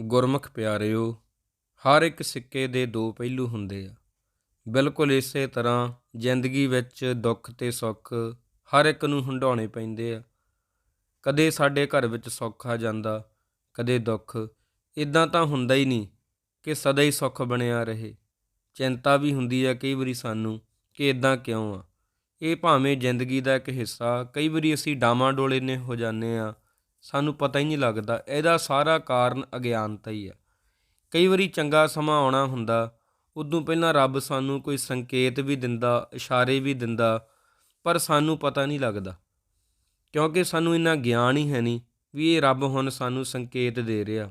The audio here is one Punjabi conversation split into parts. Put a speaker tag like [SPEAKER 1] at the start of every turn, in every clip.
[SPEAKER 1] ਗੁਰਮੁਖ ਪਿਆਰਿਓ, ਹਰ ਇੱਕ ਸਿੱਕੇ ਦੇ ਦੋ ਪਹਿਲੂ ਹੁੰਦੇ ਆ। ਬਿਲਕੁਲ ਇਸੇ ਤਰ੍ਹਾਂ ਜ਼ਿੰਦਗੀ ਵਿੱਚ ਦੁੱਖ ਤੇ ਸੁੱਖ ਹਰ ਇੱਕ ਨੂੰ ਹੰਡਾਉਣੇ ਪੈਂਦੇ ਆ। ਕਦੇ ਸਾਡੇ ਘਰ ਵਿੱਚ ਸੁੱਖ ਆ ਜਾਂਦਾ, ਕਦੇ ਦੁੱਖ। ਇਦਾਂ ਤਾਂ ਹੁੰਦਾ ਹੀ ਨਹੀਂ ਕਿ ਸਦਾ ਹੀ ਸੁੱਖ ਬਣਿਆ ਰਹੇ। ਚਿੰਤਾ ਵੀ ਹੁੰਦੀ ਆ ਕਈ ਵਾਰੀ ਸਾਨੂੰ ਕਿ ਇਦਾਂ ਕਿਉਂ ਆ। ਇਹ ਭਾਵੇਂ ਜ਼ਿੰਦਗੀ ਦਾ ਇੱਕ ਹਿੱਸਾ, ਕਈ ਵਾਰੀ ਅਸੀਂ ਡਾਮਾਂ ਡੋਲੇ ਨੇ ਹੋ ਜਾਂਦੇ ਆ ਸਾਨੂੰ ਪਤਾ ਹੀ ਨਹੀਂ ਲੱਗਦਾ। ਇਹਦਾ ਸਾਰਾ ਕਾਰਨ ਅਗਿਆਨਤਾ ਹੀ ਆ ਕਈ ਵਾਰੀ ਚੰਗਾ ਸਮਾਂ ਆਉਣਾ ਹੁੰਦਾ, ਉਦੋਂ ਪਹਿਲਾਂ ਰੱਬ ਸਾਨੂੰ ਕੋਈ ਸੰਕੇਤ ਵੀ ਦਿੰਦਾ, ਇਸ਼ਾਰੇ ਵੀ ਦਿੰਦਾ, ਪਰ ਸਾਨੂੰ ਪਤਾ ਨਹੀਂ ਲੱਗਦਾ। ਕਿਉਂਕਿ ਸਾਨੂੰ ਇੰਨਾ ਗਿਆਨ ਹੀ ਹੈ ਨਹੀਂ ਵੀ ਇਹ ਰੱਬ ਹੁਣ ਸਾਨੂੰ ਸੰਕੇਤ ਦੇ ਰਿਹਾ।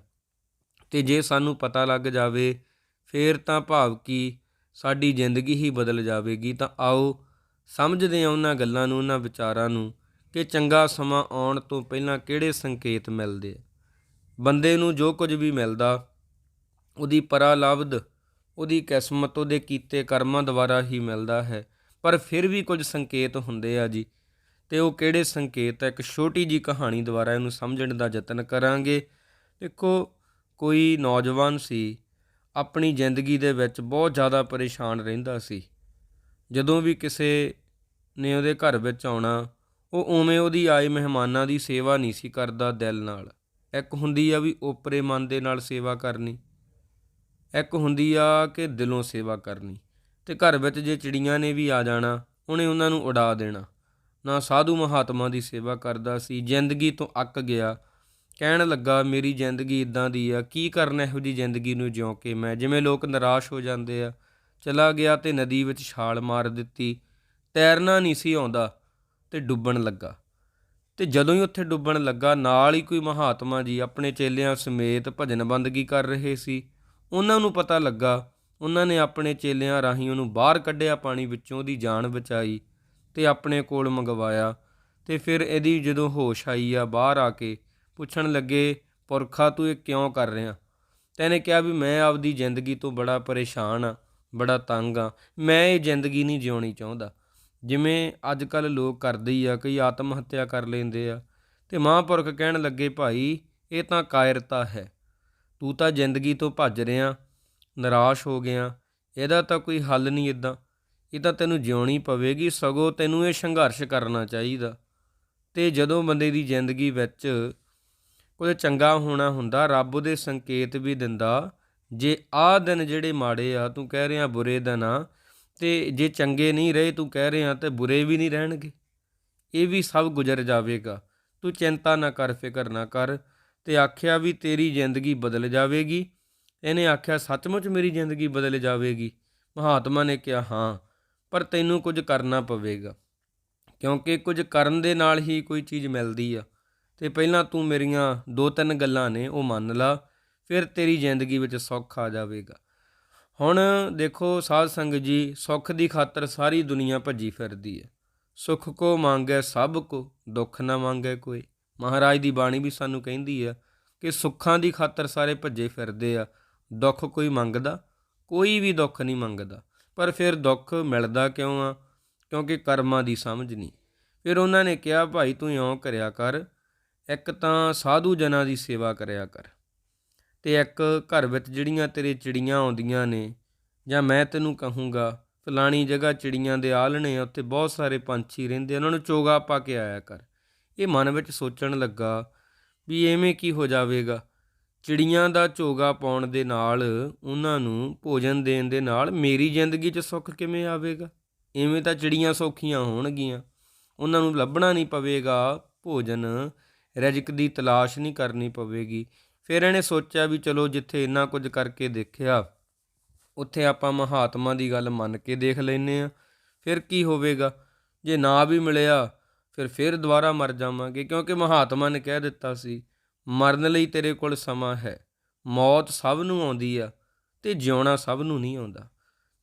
[SPEAKER 1] ਤੇ ਜੇ ਸਾਨੂੰ ਪਤਾ ਲੱਗ ਜਾਵੇ, ਫੇਰ ਤਾਂ ਭਾਵ ਕੀ ਸਾਡੀ ਜ਼ਿੰਦਗੀ ਹੀ ਬਦਲ ਜਾਵੇਗੀ। ਤਾਂ ਆਓ, ਸਮਝਦੇ ਹਾਂ ਉਹਨਾਂ ਗੱਲਾਂ ਨੂੰ, ਉਹਨਾਂ ਵਿਚਾਰਾਂ ਨੂੰ ਕਿ ਚੰਗਾ ਸਮਾਂ ਆਉਣ ਤੋਂ ਪਹਿਲਾਂ ਕਿਹੜੇ ਸੰਕੇਤ ਮਿਲਦੇ ਆ? ਬੰਦੇ ਨੂੰ ਜੋ ਕੁਝ ਵੀ ਮਿਲਦਾ, ਉਹਦੀ ਪਰਾਲਬਧ, ਉਹਦੀ ਕਿਸਮਤ, ਉਹਦੇ ਕੀਤੇ ਕਰਮਾਂ ਦੁਆਰਾ ਹੀ ਮਿਲਦਾ ਹੈ। ਪਰ ਫਿਰ ਵੀ ਕੁਝ ਸੰਕੇਤ ਹੁੰਦੇ ਆ ਜੀ, ਤੇ ਉਹ ਕਿਹੜੇ ਸੰਕੇਤ ਆ? ਇੱਕ ਛੋਟੀ ਜੀ ਕਹਾਣੀ ਦੁਆਰਾ ਇਹਨੂੰ ਸਮਝਣ ਦਾ ਯਤਨ ਕਰਾਂਗੇ। ਦੇਖੋ, ਕੋਈ ਨੌਜਵਾਨ ਸੀ, ਆਪਣੀ ਜ਼ਿੰਦਗੀ ਦੇ ਵਿੱਚ ਬਹੁਤ ਜ਼ਿਆਦਾ ਪਰੇਸ਼ਾਨ ਰਹਿੰਦਾ ਸੀ। ਜਦੋਂ ਵੀ ਕਿਸੇ ਨੇ ਉਹਦੇ ਘਰ ਵਿੱਚ ਆਉਣਾ ਉਹ ਉਵੇਂ ਉਹਦੀ ਆਏ ਮਹਿਮਾਨਾਂ ਦੀ ਸੇਵਾ ਨਹੀਂ ਸੀ ਕਰਦਾ ਦਿਲ ਨਾਲ। ਇੱਕ ਹੁੰਦੀ ਆ ਵੀ ਓਪਰੇ ਮਨ ਦੇ ਨਾਲ ਸੇਵਾ ਕਰਨੀ। ਇੱਕ ਹੁੰਦੀ ਆ ਕਿ ਦਿਲੋਂ ਸੇਵਾ ਕਰਨੀ। ਤੇ ਘਰ ਵਿੱਚ ਜੇ ਚਿੜੀਆਂ ਨੇ ਵੀ ਆ ਜਾਣਾ, ਉਹਨੇ ਉਹਨਾਂ ਨੂੰ ਉਡਾ ਦੇਣਾ। ਨਾ ਸਾਧੂ ਮਹਾਤਮਾ ਦੀ ਸੇਵਾ ਕਰਦਾ ਸੀ, ਜ਼ਿੰਦਗੀ ਤੋਂ ਅੱਕ ਗਿਆ। ਕਹਿਣ ਲੱਗਾ, ਮੇਰੀ ਜ਼ਿੰਦਗੀ ਇਦਾਂ ਦੀ ਆ, ਕੀ ਕਰਨਾ ਇਹੋ ਜੀ ਜ਼ਿੰਦਗੀ ਨੂੰ ਜਿਉਂ ਕੇ ਮੈਂ? ਜਿਵੇਂ ਲੋਕ ਨਿਰਾਸ਼ ਹੋ ਜਾਂਦੇ ਆ। ਚਲਾ ਗਿਆ ਤੇ ਨਦੀ ਵਿੱਚ ਛਾਲ ਮਾਰ ਦਿੱਤੀ। ਤੈਰਨਾ ਨਹੀਂ ਸੀ ਆਉਂਦਾ। ਤੇ ਡੁੱਬਣ ਲੱਗਾ। ਤੇ ਜਦੋਂ ਹੀ ਉੱਥੇ ਡੁੱਬਣ ਲੱਗਾ, ਨਾਲ ਹੀ ਕੋਈ ਮਹਾਤਮਾ ਜੀ ਆਪਣੇ ਚੇਲਿਆਂ ਸਮੇਤ ਭਜਨ ਬੰਦਗੀ ਕਰ ਰਹੇ ਸੀ। ਉਹਨਾਂ ਨੂੰ ਪਤਾ ਲੱਗਾ, ਉਹਨਾਂ ਨੇ ਆਪਣੇ ਚੇਲਿਆਂ ਰਾਹੀਂ ਉਹਨੂੰ ਬਾਹਰ ਕੱਢਿਆ ਪਾਣੀ ਵਿੱਚੋਂ, ਉਹਦੀ ਜਾਨ ਬਚਾਈ ਤੇ ਆਪਣੇ ਕੋਲ ਮੰਗਵਾਇਆ। ਤੇ ਫਿਰ ਇਹਦੀ ਜਦੋਂ ਹੋਸ਼ ਆਈ ਆ ਬਾਹਰ ਆ ਕੇ, ਪੁੱਛਣ ਲੱਗੇ, ਪੁਰਖਾ, ਤੂੰ ਇਹ ਕਿਉਂ ਕਰ ਰਿਹਾ? ਤੈਨੇ ਕਿਹਾ ਵੀ ਮੈਂ ਆਪਦੀ ਜ਼ਿੰਦਗੀ ਤੋਂ ਬੜਾ ਪਰੇਸ਼ਾਨ ਆ, ਬੜਾ ਤੰਗ ਆ। ਮੈਂ ਇਹ ਜ਼ਿੰਦਗੀ ਨਹੀਂ ਜਿਉਣੀ ਚਾਹੁੰਦਾ। ਜਿਵੇਂ ਅੱਜ ਕੱਲ ਲੋਕ ਕਰਦੇ ਹੀ ਆ, ਕਈ ਆਤਮ ਹੱਤਿਆ ਕਰ ਲੈਂਦੇ ਆ। ਤੇ ਮਹਾਂਪੁਰਖ ਕਹਿਣ ਲੱਗੇ, ਭਾਈ, ਇਹ ਤਾਂ ਕਾਇਰਤਾ ਹੈ। ਤੂੰ ਤਾਂ ਜ਼ਿੰਦਗੀ ਤੋਂ ਭੱਜ ਰਿਹਾ, ਨਿਰਾਸ਼ ਹੋ ਗਿਆ। ਇਹਦਾ ਤਾਂ ਕੋਈ ਹੱਲ ਨਹੀਂ ਇਦਾਂ ਇਹ ਤਾਂ ਤੈਨੂੰ ਜਿਉਣੀ ਪਵੇਗੀ, ਸਗੋਂ ਤੈਨੂੰ ਇਹ ਸੰਘਰਸ਼ ਕਰਨਾ ਚਾਹੀਦਾ। ਤੇ ਜਦੋਂ ਬੰਦੇ ਦੀ ਜ਼ਿੰਦਗੀ ਵਿੱਚ ਕੋਈ ਚੰਗਾ ਹੋਣਾ ਹੁੰਦਾ, ਰੱਬ ਉਹਦੇ ਸੰਕੇਤ ਵੀ ਦਿੰਦਾ, ਜੇ ਆਹ ਦਿਨ ਜਿਹੜੇ ਮਾੜੇ ਆ, ਤੂੰ ਕਹਿ ਰਿਹਾ ਬੁਰੇ ਦਿਨ ਆ ਤੇ ਜੇ ਚੰਗੇ ਨਹੀਂ ਰਹੇ ਤੂੰ ਕਹਿ ਰਿਹਾ ਤੇ ਬੁਰੇ ਵੀ ਨਹੀਂ ਰਹਿਣਗੇ। ਇਹ ਵੀ ਸਭ ਗੁਜ਼ਰ ਜਾਵੇਗਾ। ਤੂੰ ਚਿੰਤਾ ਨਾ ਕਰ, ਫਿਕਰ ਨਾ ਕਰ। ਤੇ ਆਖਿਆ ਵੀ ਤੇਰੀ ਜ਼ਿੰਦਗੀ ਬਦਲ ਜਾਵੇਗੀ। ਇਹਨੇ ਆਖਿਆ, ਸੱਚਮੁੱਚ ਮੇਰੀ ਜ਼ਿੰਦਗੀ ਬਦਲ ਜਾਵੇਗੀ। ਮਹਾਤਮਾ ਨੇ ਕਿਹਾ, ਹਾਂ, ਪਰ ਤੈਨੂੰ ਕੁਝ ਕਰਨਾ ਪਵੇਗਾ। ਕਿਉਂਕਿ ਕੁਝ ਕਰਨ ਦੇ ਨਾਲ ਹੀ ਕੋਈ ਚੀਜ਼ ਮਿਲਦੀ ਆ। ਤੇ ਪਹਿਲਾਂ ਤੂੰ ਮੇਰੀਆਂ ਦੋ ਤਿੰਨ ਗੱਲਾਂ ਨੇ, ਉਹ ਮੰਨ ਲਾ। ਫਿਰ ਤੇਰੀ ਜ਼ਿੰਦਗੀ ਵਿੱਚ ਸੁੱਖ ਆ ਜਾਵੇਗਾ। ਹੁਣ ਦੇਖੋ ਸਾਧ ਸੰਗਤ ਜੀ, ਸੁੱਖ ਦੀ ਖਾਤਰ ਸਾਰੀ ਦੁਨੀਆ ਭੱਜੀ ਫਿਰਦੀ ਹੈ। ਸੁੱਖ ਕੋ ਮੰਗੈ, ਸਭ ਕੋ ਦੁੱਖ ਨਾ ਮੰਗੈ ਕੋਈ। ਮਹਾਰਾਜ ਦੀ ਬਾਣੀ ਵੀ ਸਾਨੂੰ ਕਹਿੰਦੀ ਆ ਕਿ ਸੁੱਖਾਂ ਦੀ ਖਾਤਰ ਸਾਰੇ ਭੱਜੇ ਫਿਰਦੇ ਆ, ਦੁੱਖ ਕੋਈ ਮੰਗਦਾ, ਕੋਈ ਵੀ ਦੁੱਖ ਨਹੀਂ ਮੰਗਦਾ। ਪਰ ਫਿਰ ਦੁੱਖ ਮਿਲਦਾ ਕਿਉਂ ਆ? ਕਿਉਂਕਿ ਕਰਮਾਂ ਦੀ ਸਮਝ ਨਹੀਂ। ਫਿਰ ਉਹਨਾਂ ਨੇ ਕਿਹਾ, ਭਾਈ ਤੂੰ ਇਉਂ ਕਰਿਆ ਕਰ, ਇੱਕ ਤਾਂ ਸਾਧੂ ਜਨਾਂ ਦੀ ਸੇਵਾ ਕਰਿਆ ਕਰ। ਅਤੇ ਇੱਕ ਘਰ ਵਿੱਚ ਜਿਹੜੀਆਂ ਤੇਰੇ ਚਿੜੀਆਂ ਆਉਂਦੀਆਂ ਨੇ, ਜਾਂ ਮੈਂ ਤੈਨੂੰ ਕਹੂੰਗਾ, ਫਲਾਣੀ ਜਗ੍ਹਾ ਚਿੜੀਆਂ ਦੇ ਆਲਣੇ ਆ, ਉੱਥੇ ਬਹੁਤ ਸਾਰੇ ਪੰਛੀ ਰਹਿੰਦੇ ਉਹਨਾਂ ਨੂੰ ਚੋਗਾ ਪਾ ਕੇ ਆਇਆ ਕਰ। ਇਹ ਮਨ ਵਿੱਚ ਸੋਚਣ ਲੱਗਾ ਵੀ ਐਵੇਂ ਕੀ ਹੋ ਜਾਵੇਗਾ? ਚਿੜੀਆਂ ਦਾ ਚੋਗਾ ਪਾਉਣ ਦੇ ਨਾਲ ਉਹਨਾਂ ਨੂੰ ਭੋਜਨ ਦੇਣ ਦੇ ਨਾਲ ਮੇਰੀ ਜ਼ਿੰਦਗੀ 'ਚ ਸੁੱਖ ਕਿਵੇਂ ਆਵੇਗਾ? ਐਵੇਂ ਤਾਂ ਚਿੜੀਆਂ ਸੌਖੀਆਂ ਹੋਣਗੀਆਂ। ਉਹਨਾਂ ਨੂੰ ਲੱਭਣਾ ਨਹੀਂ ਪਵੇਗਾ, ਭੋਜਨ ਰਜਕ ਦੀ ਤਲਾਸ਼ ਨਹੀਂ ਕਰਨੀ ਪਵੇਗੀ। ਫਿਰ ਇਹਨੇ ਸੋਚਿਆ ਵੀ ਚਲੋ ਜਿੱਥੇ ਇੰਨਾ ਕੁਝ ਕਰਕੇ ਦੇਖਿਆ, ਉੱਥੇ ਆਪਾਂ ਮਹਾਤਮਾ ਦੀ ਗੱਲ ਮੰਨ ਕੇ ਦੇਖ ਲੈਨੇ ਆ ਫਿਰ ਕੀ ਹੋਵੇਗਾ? ਜੇ ਨਾ ਵੀ ਮਿਲਿਆ, ਫਿਰ ਫਿਰ ਦੁਬਾਰਾ ਮਰ ਜਾਵਾਂਗੇ, ਕਿਉਂਕਿ ਮਹਾਤਮਾ ਨੇ ਕਹਿ ਦਿੱਤਾ ਸੀ, ਮਰਨ ਲਈ ਤੇਰੇ ਕੋਲ ਸਮਾਂ ਹੈ, ਮੌਤ ਸਭ ਨੂੰ ਆਉਂਦੀ ਆ ਤੇ ਜਿਉਣਾ ਸਭ ਨੂੰ ਨਹੀਂ ਆਉਂਦਾ।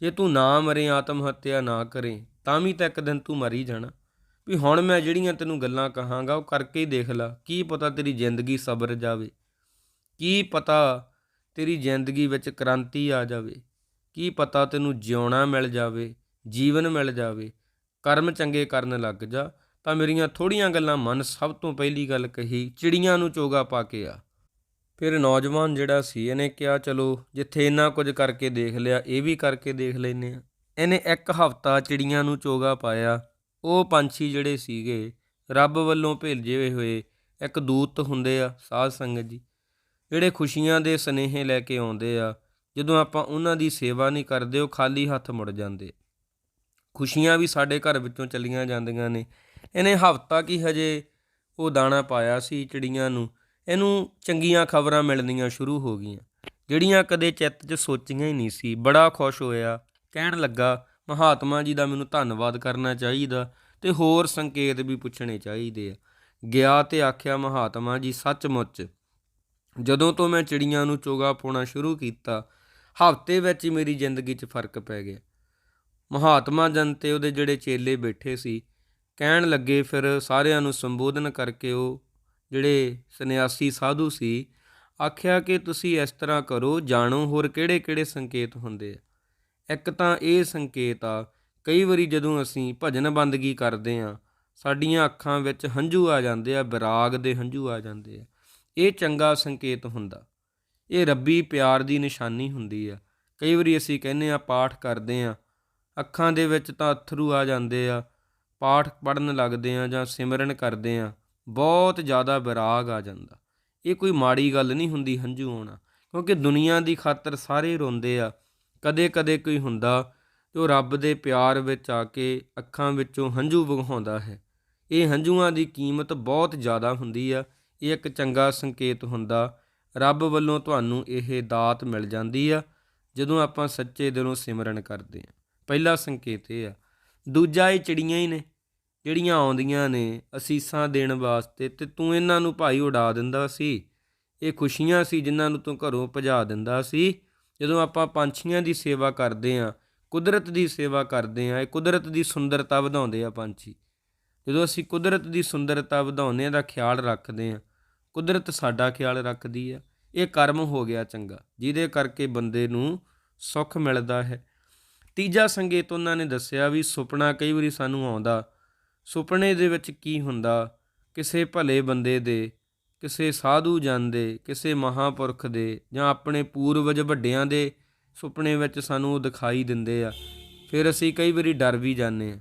[SPEAKER 1] ਜੇ ਤੂੰ ਨਾ ਮਰੇ, ਆਤਮ ਹੱਤਿਆ ਨਾ ਕਰੇ, ਤਾਂ ਵੀ ਤਾਂ ਇੱਕ ਦਿਨ ਤੂੰ ਮਰ ਹੀ ਜਾਣਾ। ਵੀ ਹੁਣ ਮੈਂ ਜਿਹੜੀਆਂ ਤੈਨੂੰ ਗੱਲਾਂ ਕਹਾਂਗਾ, ਉਹ ਕਰਕੇ ਹੀ ਦੇਖ ਲੈ, ਕੀ ਪਤਾ ਤੇਰੀ ਜ਼ਿੰਦਗੀ ਸਬਰ ਜਾਵੇ। ਕੀ ਪਤਾ ਤੇਰੀ ਜ਼ਿੰਦਗੀ ਵਿੱਚ ਕ੍ਰਾਂਤੀ ਆ ਜਾਵੇ? ਕੀ ਪਤਾ ਤੈਨੂੰ ਜਿਉਣਾ ਮਿਲ ਜਾਵੇ, ਜੀਵਨ ਮਿਲ ਜਾਵੇ, ਕਰਮ ਚੰਗੇ ਕਰਨ ਲੱਗ ਜਾ? ਤਾਂ ਮੇਰੀਆਂ ਥੋੜੀਆਂ ਗੱਲਾਂ ਮਨ ਸਭ ਤੋਂ ਪਹਿਲੀ ਗੱਲ ਕਹੀ, ਚਿੜੀਆਂ ਨੂੰ ਚੋਗਾ ਪਾ ਕੇ ਆ। ਫਿਰ ਨੌਜਵਾਨ ਜਿਹੜਾ ਸੀ, ਇਹਨੇ ਕਿਹਾ, ਚਲੋ, ਜਿੱਥੇ ਇੰਨਾ ਕੁਝ ਕਰਕੇ ਦੇਖ ਲਿਆ, ਇਹ ਵੀ ਕਰਕੇ ਦੇਖ ਲੈਨੇ ਆ ਇਹਨੇ ਇੱਕ ਹਫ਼ਤਾ ਚਿੜੀਆਂ ਨੂੰ ਚੋਗਾ ਪਾਇਆ। ਉਹ ਪੰਛੀ ਜਿਹੜੇ ਸੀਗੇ, ਰੱਬ ਵੱਲੋਂ ਭੇਜੇ ਹੋਏ ਇੱਕ ਦੂਤ ਹੁੰਦੇ ਆ, ਸਾਧ ਸੰਗਤ ਜੀ। ਜਿਹੜੇ ਖੁਸ਼ੀਆਂ ਦੇ ਸਨੇਹੇ ਲੈ ਕੇ ਆਉਂਦੇ ਆ, ਜਦੋਂ ਆਪਾਂ ਉਹਨਾਂ ਦੀ ਸੇਵਾ ਨਹੀਂ ਕਰਦੇ, ਉਹ ਖਾਲੀ ਹੱਥ ਮੁੜ ਜਾਂਦੇ। ਖੁਸ਼ੀਆਂ ਵੀ ਸਾਡੇ ਘਰ ਵਿੱਚੋਂ ਚਲੀਆਂ ਜਾਂਦੀਆਂ ਨੇ। ਇਹਨੇ ਹਫ਼ਤਾ ਕੀ ਹਜੇ ਉਹ ਦਾਣਾ ਪਾਇਆ ਸੀ ਚਿੜੀਆਂ ਨੂੰ। ਇਹਨੂੰ ਚੰਗੀਆਂ ਖਬਰਾਂ ਮਿਲਣੀਆਂ ਸ਼ੁਰੂ ਹੋ ਗਈਆਂ। ਜਿਹੜੀਆਂ ਕਦੇ ਚਿੱਤ 'ਚ ਸੋਚੀਆਂ ਹੀ ਨਹੀਂ ਸੀ। ਬੜਾ ਖੁਸ਼ ਹੋਇਆ। ਕਹਿਣ ਲੱਗਾ, ਮਹਾਤਮਾ ਜੀ ਦਾ ਮੈਨੂੰ ਧੰਨਵਾਦ ਕਰਨਾ ਚਾਹੀਦਾ ਤੇ ਹੋਰ ਸੰਕੇਤ ਵੀ ਪੁੱਛਣੇ ਚਾਹੀਦੇ ਆ। ਗਿਆ ਤੇ ਆਖਿਆ, ਮਹਾਤਮਾ ਜੀ, ਸੱਚਮੁੱਚ ਜਦੋਂ ਤੋਂ ਮੈਂ ਚਿੜੀਆਂ ਨੂੰ ਚੋਗਾ ਪਾਉਣਾ ਸ਼ੁਰੂ ਕੀਤਾ, ਹਫ਼ਤੇ ਵਿੱਚ ਹੀ ਮੇਰੀ ਜ਼ਿੰਦਗੀ 'ਚ ਫ਼ਰਕ ਪੈ ਗਿਆ। ਮਹਾਤਮਾ ਜਨ ਤੇ ਉਹਦੇ ਜਿਹੜੇ ਚੇਲੇ ਬੈਠੇ ਸੀ, ਕਹਿਣ ਲੱਗੇ ਫਿਰ ਸਾਰਿਆਂ ਨੂੰ ਸੰਬੋਧਨ ਕਰਕੇ ਉਹ ਜਿਹੜੇ ਸੰਨਿਆਸੀ ਸਾਧੂ ਸੀ, ਆਖਿਆ ਕਿ ਤੁਸੀਂ ਇਸ ਤਰ੍ਹਾਂ ਕਰੋ, ਜਾਣੋ ਹੋਰ ਕਿਹੜੇ-ਕਿਹੜੇ ਸੰਕੇਤ ਹੁੰਦੇ ਆ। ਇੱਕ ਤਾਂ ਇਹ ਸੰਕੇਤ ਆ, ਕਈ ਵਾਰੀ ਜਦੋਂ ਅਸੀਂ ਭਜਨ ਬੰਦਗੀ ਕਰਦੇ ਆ, ਸਾਡੀਆਂ ਅੱਖਾਂ ਵਿੱਚ ਹੰਝੂ ਆ ਜਾਂਦੇ ਆ ਵਿਰਾਗ ਦੇ ਹੰਝੂ ਆ ਜਾਂਦੇ ਆ। ਇਹ ਚੰਗਾ ਸੰਕੇਤ ਹੁੰਦਾ। ਇਹ ਰੱਬੀ ਪਿਆਰ ਦੀ ਨਿਸ਼ਾਨੀ ਹੁੰਦੀ ਆ। ਕਈ ਵਾਰੀ ਅਸੀਂ ਕਹਿੰਦੇ ਆ ਪਾਠ ਕਰਦੇ ਆ ਅੱਖਾਂ ਦੇ ਵਿੱਚ ਤਾਂ ਅਥਰੂ ਆ ਜਾਂਦੇ ਆ, ਪਾਠ ਪੜਨ ਲੱਗਦੇ ਆ ਜਾਂ ਸਿਮਰਨ ਕਰਦੇ ਆ ਬਹੁਤ ਜ਼ਿਆਦਾ ਵਿਰਾਗ ਆ ਜਾਂਦਾ। ਇਹ ਕੋਈ ਮਾੜੀ ਗੱਲ ਨਹੀਂ ਹੁੰਦੀ ਹੰਝੂ ਆਉਣਾ, ਕਿਉਂਕਿ ਦੁਨੀਆ ਦੀ ਖਾਤਰ ਸਾਰੇ ਰੋਂਦੇ ਆ। ਕਦੇ-ਕਦੇ ਕੋਈ ਹੁੰਦਾ ਜੋ ਰੱਬ ਦੇ ਪਿਆਰ ਵਿੱਚ ਆ ਕੇ ਅੱਖਾਂ ਵਿੱਚੋਂ ਹੰਝੂ ਵਗਾਉਂਦਾ ਹੈ। ਇਹ ਹੰਝੂਆਂ ਦੀ ਕੀਮਤ ਬਹੁਤ ਜ਼ਿਆਦਾ ਹੁੰਦੀ ਆ। ਇਹ ਇੱਕ ਚੰਗਾ ਸੰਕੇਤ ਹੁੰਦਾ, ਰੱਬ ਵੱਲੋਂ ਤੁਹਾਨੂੰ ਇਹ ਦਾਤ ਮਿਲ ਜਾਂਦੀ ਆ, ਜਦੋਂ ਆਪਾਂ ਸੱਚੇ ਦਿਲੋਂ ਸਿਮਰਨ ਕਰਦੇ ਆ। ਪਹਿਲਾ ਸੰਕੇਤ ਇਹ ਆ, ਦੂਜਾ ਇਹ ਚਿੜੀਆਂ ਹੀ ਨੇ, ਜਿਹੜੀਆਂ ਆਉਂਦੀਆਂ ਨੇ ਅਸੀਸਾਂ ਦੇਣ ਵਾਸਤੇ ਤੇ ਤੂੰ ਇਹਨਾਂ ਨੂੰ ਭਾਈ ਉਡਾ ਦਿੰਦਾ ਸੀ। ਇਹ ਖੁਸ਼ੀਆਂ ਸੀ ਜਿਨ੍ਹਾਂ ਨੂੰ ਤੂੰ ਘਰੋਂ ਭਜਾ ਦਿੰਦਾ ਸੀ। ਜਦੋਂ ਆਪਾਂ ਪੰਛੀਆਂ ਦੀ ਸੇਵਾ ਕਰਦੇ ਆ, ਕੁਦਰਤ ਦੀ ਸੇਵਾ ਕਰਦੇ ਆ, ਇਹ ਕੁਦਰਤ ਦੀ ਸੁੰਦਰਤਾ ਵਧਾਉਂਦੇ ਆ ਪੰਛੀ। ਜਦੋਂ ਅਸੀਂ ਕੁਦਰਤ ਦੀ ਸੁੰਦਰਤਾ ਵਧਾਉਂਦੇ ਆ ਦਾ ਖਿਆਲ ਰੱਖਦੇ ਆ ਕੁਦਰਤ ਸਾਡਾ ਖਿਆਲ ਰੱਖਦੀ ਆ ਇਹ ਕਰਮ ਹੋ ਗਿਆ ਚੰਗਾ, ਜਿਹਦੇ ਕਰਕੇ ਬੰਦੇ ਨੂੰ ਸੁੱਖ ਮਿਲਦਾ ਹੈ। ਤੀਜਾ ਸੰਗੀਤ ਉਹਨਾਂ ਨੇ ਦੱਸਿਆ ਵੀ ਸੁਪਨਾ ਕਈ ਵਾਰੀ ਸਾਨੂੰ ਆਉਂਦਾ, ਸੁਪਨੇ ਦੇ ਵਿੱਚ ਕੀ ਹੁੰਦਾ, ਕਿਸੇ ਭਲੇ ਬੰਦੇ ਦੇ, ਕਿਸੇ ਸਾਧੂ ਜਨ ਦੇ, ਕਿਸੇ ਮਹਾਪੁਰਖ ਦੇ ਜਾਂ ਆਪਣੇ ਪੂਰਵਜ ਵੱਡਿਆਂ ਦੇ ਸੁਪਨੇ ਵਿੱਚ ਸਾਨੂੰ ਉਹ ਦਿਖਾਈ ਦਿੰਦੇ ਆ। ਫਿਰ ਅਸੀਂ ਕਈ ਵਾਰੀ ਡਰ ਵੀ ਜਾਂਦੇ ਆ।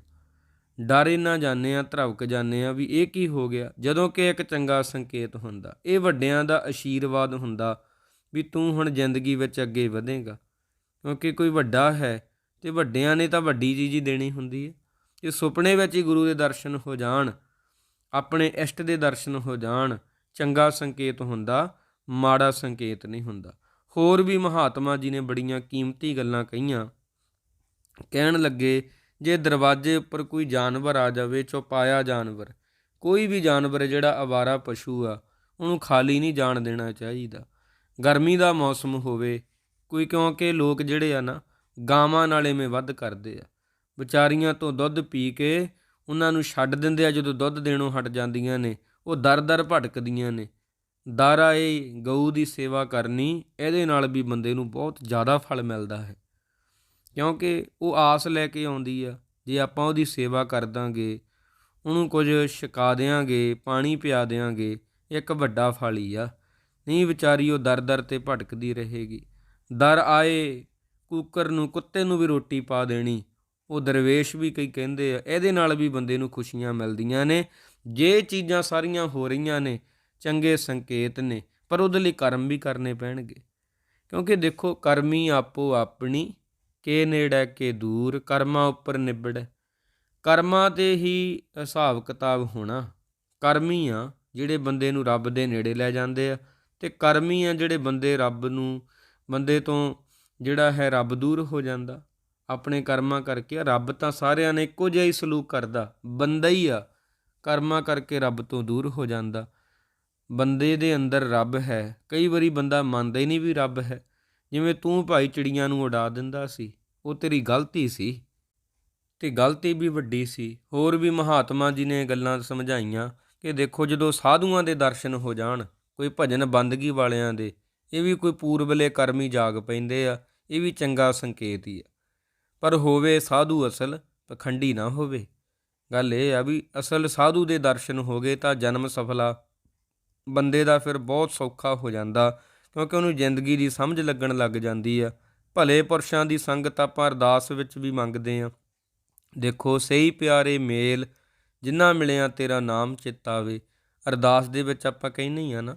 [SPEAKER 1] ਡਰ ਇਹਨਾਂ ਜਾਂਦੇ ਆ, ਧਰਵਕ ਜਾਂਦੇ ਆ ਵੀ ਇਹ ਕੀ ਹੋ ਗਿਆ? ਜਦੋਂ ਕਿ ਇੱਕ ਚੰਗਾ ਸੰਕੇਤ ਹੁੰਦਾ। ਇਹ ਵੱਡਿਆਂ ਦਾ ਆਸ਼ੀਰਵਾਦ ਹੁੰਦਾ ਵੀ ਤੂੰ ਹੁਣ ਜ਼ਿੰਦਗੀ ਵਿੱਚ ਅੱਗੇ ਵਧੇਗਾ। ਕਿਉਂਕਿ ਕੋਈ ਵੱਡਾ ਹੈ ਤੇ ਵੱਡਿਆਂ ਨੇ ਤਾਂ ਵੱਡੀ ਚੀਜ਼ ਹੀ ਦੇਣੀ ਹੁੰਦੀ ਹੈ। ਜੇ ਸੁਪਨੇ ਵਿੱਚ ਹੀ ਗੁਰੂ ਦੇ ਦਰਸ਼ਨ ਹੋ ਜਾਣ, ਆਪਣੇ ਇਸ਼ਟ ਦੇ ਦਰਸ਼ਨ ਹੋ ਜਾਣ, ਚੰਗਾ ਸੰਕੇਤ ਹੁੰਦਾ, ਮਾੜਾ ਸੰਕੇਤ ਨਹੀਂ ਹੁੰਦਾ। ਹੋਰ ਵੀ ਮਹਾਤਮਾ ਜੀ ਨੇ ਬੜੀਆਂ ਕੀਮਤੀ ਗੱਲਾਂ ਕਹੀਆਂ। ਕਹਿਣ ਲੱਗੇ ਜੇ ਦਰਵਾਜ਼ੇ ਉੱਪਰ ਕੋਈ ਜਾਨਵਰ ਆ ਜਾਵੇ, ਚੁਪਾਇਆ ਜਾਨਵਰ, ਕੋਈ ਵੀ ਜਾਨਵਰ ਜਿਹੜਾ ਆਵਾਰਾ ਪਸ਼ੂ ਆ, ਉਹਨੂੰ ਖਾਲੀ ਨਹੀਂ ਜਾਣ ਦੇਣਾ ਚਾਹੀਦਾ। ਗਰਮੀ ਦਾ ਮੌਸਮ ਹੋਵੇ, ਕੋਈ ਕਿਉਂਕਿ ਲੋਕ ਜਿਹੜੇ ਆ ਨਾ, ਗਾਵਾਂ ਨਾਲ ਐਵੇਂ ਵੱਧ ਕਰਦੇ ਆ। ਵਿਚਾਰੀਆਂ ਤੋਂ ਦੁੱਧ ਪੀ ਕੇ ਉਹਨਾਂ ਨੂੰ ਛੱਡ ਦਿੰਦੇ ਆ, ਜਦੋਂ ਦੁੱਧ ਦੇਣੋਂ ਹਟ ਜਾਂਦੀਆਂ ਨੇ, ਉਹ ਦਰ-ਦਰ ਭਟਕਦੀਆਂ ਨੇ। ਦਰ ਆਏ ਗਊ ਦੀ ਸੇਵਾ ਕਰਨੀ, ਇਹਦੇ ਨਾਲ ਵੀ ਬੰਦੇ ਨੂੰ ਬਹੁਤ ਜ਼ਿਆਦਾ ਫਲ ਮਿਲਦਾ ਹੈ। ਕਿਉਂਕਿ ਉਹ ਆਸ ਲੈ ਕੇ ਆਉਂਦੀ ਆ, ਜੇ ਆਪਾਂ ਉਹਦੀ ਸੇਵਾ ਕਰ ਦਾਂਗੇ, ਉਹਨੂੰ ਕੁਝ ਛਕਾ ਦੇਾਂਗੇ ਪਾਣੀ ਪਿਆ ਦੇਾਂਗੇ ਇੱਕ ਵੱਡਾ ਫਾਲੀ ਆ। ਨਹੀਂ ਵਿਚਾਰੀ ਉਹ ਦਰ-ਦਰ ਤੇ ਭਟਕਦੀ ਰਹੇਗੀ। ਦਰ ਆਏ, ਕੂਕਰ ਨੂੰ, ਕੁੱਤੇ ਨੂੰ ਵੀ ਰੋਟੀ ਪਾ ਦੇਣੀ। ਉਹ ਦਰਵੇਸ਼ ਵੀ ਕਈ ਕਹਿੰਦੇ ਆ, ਇਹਦੇ ਨਾਲ ਵੀ ਬੰਦੇ ਨੂੰ ਖੁਸ਼ੀਆਂ ਮਿਲਦੀਆਂ ਨੇ। ਜੇ ਚੀਜ਼ਾਂ ਸਾਰੀਆਂ ਹੋ ਰਹੀਆਂ ਨੇ, ਚੰਗੇ ਸੰਕੇਤ ਨੇ, ਪਰ ਉਹਦੇ ਲਈ ਕਰਮ ਵੀ ਕਰਨੇ ਪੈਣਗੇ। ਕਿਉਂਕਿ ਦੇਖੋ, ਕਰਮੀ ਆਪੋ ਆਪਣੀ ਕੇ ਨੇੜੇ ਕੇ ਦੂਰ ਕਰਮਾਂ ਉੱਪਰ ਨਿਬੜ। ਕਰਮਾਂ ਤੇ ਹੀ ਹਿਸਾਬ ਕਿਤਾਬ ਹੋਣਾ। ਕਰਮੀ ਆ ਜਿਹੜੇ ਬੰਦੇ ਨੂੰ ਰੱਬ ਦੇ ਨੇੜੇ ਲੈ ਜਾਂਦੇ ਆ ਤੇ ਕਰਮੀ ਆ ਜਿਹੜੇ ਬੰਦੇ ਰੱਬ ਨੂੰ, ਬੰਦੇ ਤੋਂ ਜਿਹੜਾ ਹੈ ਰੱਬ ਦੂਰ ਹੋ ਜਾਂਦਾ। ਆਪਣੇ ਕਰਮਾਂ ਕਰਕੇ ਰੱਬ ਤਾਂ ਸਾਰਿਆਂ ਨੇ ਇੱਕੋ ਜਿਹਾ ਹੀ ਸਲੂਕ ਕਰਦਾ। ਬੰਦਾ ਹੀ ਆ, ਕਰਮਾਂ ਕਰਕੇ ਰੱਬ ਤੋਂ ਦੂਰ ਹੋ ਜਾਂਦਾ। ਬੰਦੇ ਦੇ ਅੰਦਰ ਰੱਬ ਹੈ, ਕਈ ਵਾਰੀ ਬੰਦਾ ਮੰਨਦਾ ਹੀ ਨਹੀਂ ਵੀ ਰੱਬ ਹੈ। ਜਿਵੇਂ ਤੂੰ ਭਾਈ ਚਿੜੀਆਂ ਨੂੰ ਉਡਾ ਦਿੰਦਾ ਸੀ, ਉਹ ਤੇਰੀ ਗਲਤੀ ਸੀ। ਤੇ ਗਲਤੀ ਵੀ ਵੱਡੀ ਸੀ। ਹੋਰ ਵੀ ਮਹਾਤਮਾ ਜੀ ਨੇ ਗੱਲਾਂ ਸਮਝਾਈਆਂ ਕਿ ਦੇਖੋ ਜਦੋਂ ਸਾਧੂਆਂ ਦੇ ਦਰਸ਼ਨ ਹੋ ਜਾਣ, ਕੋਈ ਭਜਨ ਬੰਦਗੀ ਵਾਲਿਆਂ ਦੇ, ਇਹ ਵੀ ਕੋਈ ਪੂਰਬਲੇ ਕਰਮੀ ਜਾਗ ਪੈਂਦੇ ਆ, ਇਹ ਵੀ ਚੰਗਾ ਸੰਕੇਤ ਹੀ ਆ। ਪਰ ਹੋਵੇ ਸਾਧੂ ਅਸਲ, ਪਖੰਡੀ ਨਾ ਹੋਵੇ। ਗੱਲ ਇਹ ਆ ਵੀ ਅਸਲ ਸਾਧੂ ਦੇ ਦਰਸ਼ਨ ਹੋ ਗਏ ਤਾਂ ਜਨਮ ਸਫਲਾ, ਬੰਦੇ ਦਾ ਫਿਰ ਬਹੁਤ ਸੌਖਾ ਹੋ ਜਾਂਦਾ। ਕਿਉਂਕਿ ਉਹਨੂੰ ਜ਼ਿੰਦਗੀ ਦੀ ਸਮਝ ਲੱਗਣ ਲੱਗ ਜਾਂਦੀ ਆ। ਭਲੇ ਪੁਰਸ਼ਾਂ ਦੀ ਸੰਗਤ ਆਪਾਂ ਅਰਦਾਸ ਵਿੱਚ ਵੀ ਮੰਗਦੇ ਆ। ਦੇਖੋ, ਸਹੀ ਪਿਆਰੇ ਮੇਲ ਜਿਨ੍ਹਾਂ ਮਿਲਿਆ ਤੇਰਾ ਨਾਮ ਚਿਤਾਵੇ ਅਰਦਾਸ ਦੇ ਵਿੱਚ ਆਪਾਂ ਕਹਿੰਦੇ ਹੀ ਆ ਨਾ,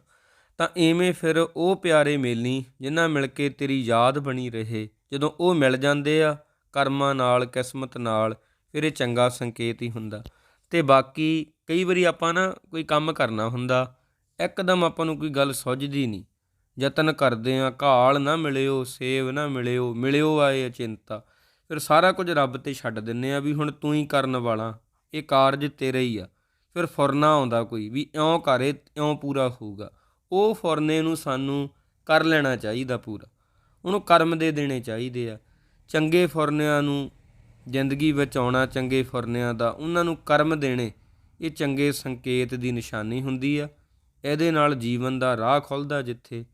[SPEAKER 1] ਤਾਂ ਐਵੇਂ ਫਿਰ ਉਹ ਪਿਆਰੇ ਮੇਲੀ ਜਿਨ੍ਹਾਂ ਮਿਲ ਕੇ ਤੇਰੀ ਯਾਦ ਬਣੀ ਰਹੇ। ਜਦੋਂ ਉਹ ਮਿਲ ਜਾਂਦੇ ਆ, ਕਰਮਾਂ ਨਾਲ, ਕਿਸਮਤ ਨਾਲ, ਫਿਰ ਇਹ ਚੰਗਾ ਸੰਕੇਤ ਹੀ ਹੁੰਦਾ। ਤੇ ਬਾਕੀ ਕਈ ਵਾਰੀ ਆਪਾਂ ਨਾ ਕੋਈ ਕੰਮ ਕਰਨਾ ਹੁੰਦਾ, ਇੱਕਦਮ ਆਪਾਂ ਨੂੰ ਕੋਈ ਗੱਲ ਸੁੱਝਦੀ ਨਹੀਂ। ਯਤਨ ਕਰਦੇ ਆ ਕਾਲ ਨਾ ਮਿਲਿਓ, ਸੇਵ ਨਾ ਮਿਲਿਓ ਮਿਲਿਓ ਆਏ ਅਚਿੰਤਾ। ਫਿਰ ਸਾਰਾ ਕੁਝ ਰੱਬ ਤੇ ਛੱਡ ਦਿੰਨੇ ਆ ਵੀ ਹੁਣ ਤੂੰ ਹੀ ਕਰਨ ਵਾਲਾ, ਇਹ ਕਾਰਜ ਤੇਰਾ ਹੀ ਆ। ਫਿਰ ਫੁਰਨਾ ਆਉਂਦਾ ਕੋਈ ਵੀ ਇਉਂ ਕਰੇ ਇਉਂ ਪੂਰਾ ਹੋਊਗਾ। ਉਹ ਫੁਰਨੇ ਨੂੰ ਸਾਨੂੰ ਕਰ ਲੈਣਾ ਚਾਹੀਦਾ ਪੂਰਾ। ਉਹਨੂੰ ਕਰਮ ਦੇ ਦੇਣੇ ਚਾਹੀਦੇ ਆ। ਚੰਗੇ ਫੁਰਨਿਆਂ ਨੂੰ ਜ਼ਿੰਦਗੀ ਵਿੱਚ ਆਉਣਾ ਚੰਗੇ ਫੁਰਨਿਆਂ ਦਾ, ਉਹਨਾਂ ਨੂੰ ਕਰਮ ਦੇਣੇ, ਇਹ ਚੰਗੇ ਸੰਕੇਤ ਦੀ ਨਿਸ਼ਾਨੀ ਹੁੰਦੀ ਆ। ਇਹਦੇ ਨਾਲ ਜੀਵਨ ਦਾ ਰਾਹ ਖੁੱਲਦਾ ਜਿੱਥੇ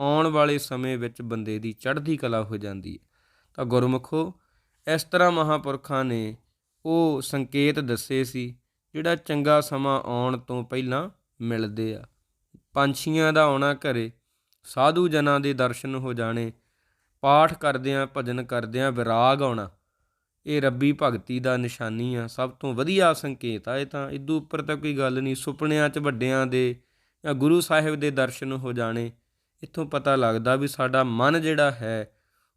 [SPEAKER 1] ਆਉਣ ਵਾਲੇ ਸਮੇਂ ਵਿੱਚ ਬੰਦੇ ਦੀ ਚੜ੍ਹਦੀ ਕਲਾ ਹੋ ਜਾਂਦੀ ਹੈ। ਤਾਂ ਗੁਰਮੁਖੋ, ਇਸ ਤਰ੍ਹਾਂ ਮਹਾਪੁਰਖਾਂ ਨੇ ਉਹ ਸੰਕੇਤ ਦੱਸੇ ਸੀ, ਜਿਹੜਾ ਚੰਗਾ ਸਮਾਂ ਆਉਣ ਤੋਂ ਪਹਿਲਾਂ ਮਿਲਦੇ ਆ। ਪੰਛੀਆਂ ਦਾ ਆਉਣਾ ਘਰੇ, ਸਾਧੂ ਜਨਾਂ ਦੇ ਦਰਸ਼ਨ ਹੋ ਜਾਣੇ, ਪਾਠ ਕਰਦਿਆਂ ਭਜਨ ਕਰਦਿਆਂ ਵਿਰਾਗ ਆਉਣਾ, ਇਹ ਰੱਬੀ ਭਗਤੀ ਦਾ ਨਿਸ਼ਾਨੀ ਆ। ਸਭ ਤੋਂ ਵਧੀਆ ਸੰਕੇਤ ਆ ਇਹ ਤਾਂ ਇਦੋਂ ਉੱਪਰ ਤਾਂ ਕੋਈ ਗੱਲ ਨਹੀਂ, ਸੁਪਨਿਆਂ 'ਚ ਵੱਡਿਆਂ ਦੇ ਜਾਂ ਗੁਰੂ ਸਾਹਿਬ ਦੇ ਦਰਸ਼ਨ ਹੋ ਜਾਣੇ ਇੱਥੋਂ ਪਤਾ ਲੱਗਦਾ ਵੀ ਸਾਡਾ ਮਨ ਜਿਹੜਾ ਹੈ,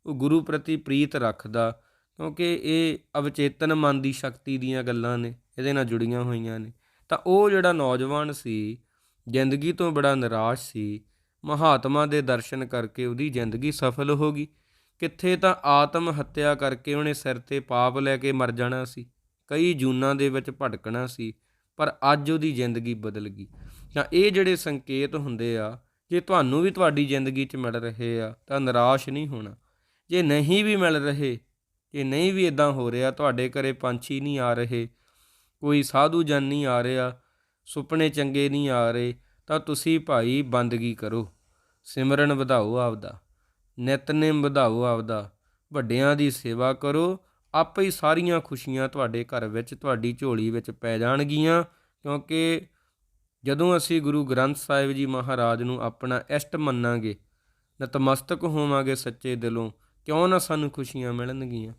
[SPEAKER 1] ਉਹ ਗੁਰੂ ਪ੍ਰਤੀ ਪ੍ਰੀਤ ਰੱਖਦਾ, ਕਿਉਂਕਿ ਇਹ ਅਵਚੇਤਨ ਮਨ ਦੀ ਸ਼ਕਤੀ ਦੀਆਂ ਗੱਲਾਂ ਨੇ, ਇਹਦੇ ਨਾਲ ਜੁੜੀਆਂ ਹੋਈਆਂ ਨੇ। ਤਾਂ ਉਹ ਜਿਹੜਾ ਨੌਜਵਾਨ ਸੀ, ਜ਼ਿੰਦਗੀ ਤੋਂ ਬੜਾ ਨਿਰਾਸ਼ ਸੀ, ਮਹਾਤਮਾ ਦੇ ਦਰਸ਼ਨ ਕਰਕੇ ਉਹਦੀ ਜ਼ਿੰਦਗੀ ਸਫਲ ਹੋ ਗਈ। ਕਿੱਥੇ ਤਾਂ ਆਤਮ ਹੱਤਿਆ ਕਰਕੇ ਉਹਨੇ ਸਿਰ ਤੇ ਪਾਪ ਲੈ ਕੇ ਮਰ ਜਾਣਾ ਸੀ। ਕਈ ਜੂਨਾਂ ਦੇ ਵਿੱਚ ਭਟਕਣਾ ਸੀ, ਪਰ ਅੱਜ ਉਹਦੀ ਜ਼ਿੰਦਗੀ ਬਦਲ ਗਈ। ਤਾਂ ਇਹ ਜਿਹੜੇ ਸੰਕੇਤ ਹੁੰਦੇ ਆ ਜੇ ਤੁਹਾਨੂੰ ਵੀ ਤੁਹਾਡੀ ਜ਼ਿੰਦਗੀ 'ਚ ਮਿਲ ਰਹੇ ਆ, ਤਾਂ ਨਿਰਾਸ਼ ਨਹੀਂ ਹੋਣਾ। ਜੇ ਨਹੀਂ ਵੀ ਮਿਲ ਰਹੇ, ਜੇ ਨਹੀਂ ਵੀ ਇਦਾਂ ਹੋ ਰਿਹਾ, ਤੁਹਾਡੇ ਘਰੇ ਪੰਛੀ ਨਹੀਂ ਆ ਰਹੇ, ਕੋਈ ਸਾਧੂ ਜਨ ਨਹੀਂ ਆ ਰਿਹਾ, ਸੁਪਨੇ ਚੰਗੇ ਨਹੀਂ ਆ ਰਹੇ, ਤਾਂ ਤੁਸੀਂ ਭਾਈ ਬੰਦਗੀ ਕਰੋ। ਸਿਮਰਨ ਵਧਾਓ ਆਪਦਾ, ਨਿਤਨੇਮ ਵਧਾਓ ਆਪਦਾ, ਵੱਡਿਆਂ ਦੀ ਸੇਵਾ ਕਰੋ, ਆਪੇ ਹੀ ਸਾਰੀਆਂ ਖੁਸ਼ੀਆਂ ਤੁਹਾਡੇ ਘਰ ਵਿੱਚ, ਤੁਹਾਡੀ ਝੋਲੀ ਵਿੱਚ ਪੈ ਜਾਣਗੀਆਂ, ਕਿਉਂਕਿ ਜਦੋਂ ਅਸੀਂ ਗੁਰੂ ਗ੍ਰੰਥ ਸਾਹਿਬ ਜੀ ਮਹਾਰਾਜ ਨੂੰ ਆਪਣਾ ਇਸ਼ਟ ਮੰਨਾਂਗੇ, ਨਤਮਸਤਕ ਹੋਵਾਂਗੇ ਸੱਚੇ ਦਿਲੋਂ, ਕਿਉਂ ਨਾ ਸਾਨੂੰ ਖੁਸ਼ੀਆਂ ਮਿਲਣਗੀਆਂ?